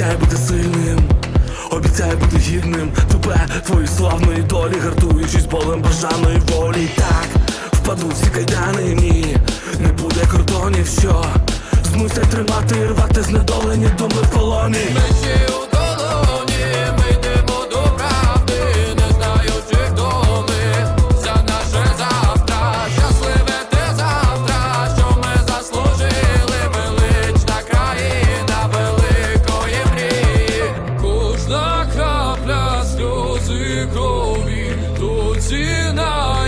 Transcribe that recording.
Обіцяю бути сильним, обіцяю бути гідним. Тебе, твої славної долі, гартуючись болем бажаної волі. Так, впаду всі кайдани, ні, не буде кордонів, що. Змусять тримати і рвати знедолені думи в полоні сльози крові, тоді на.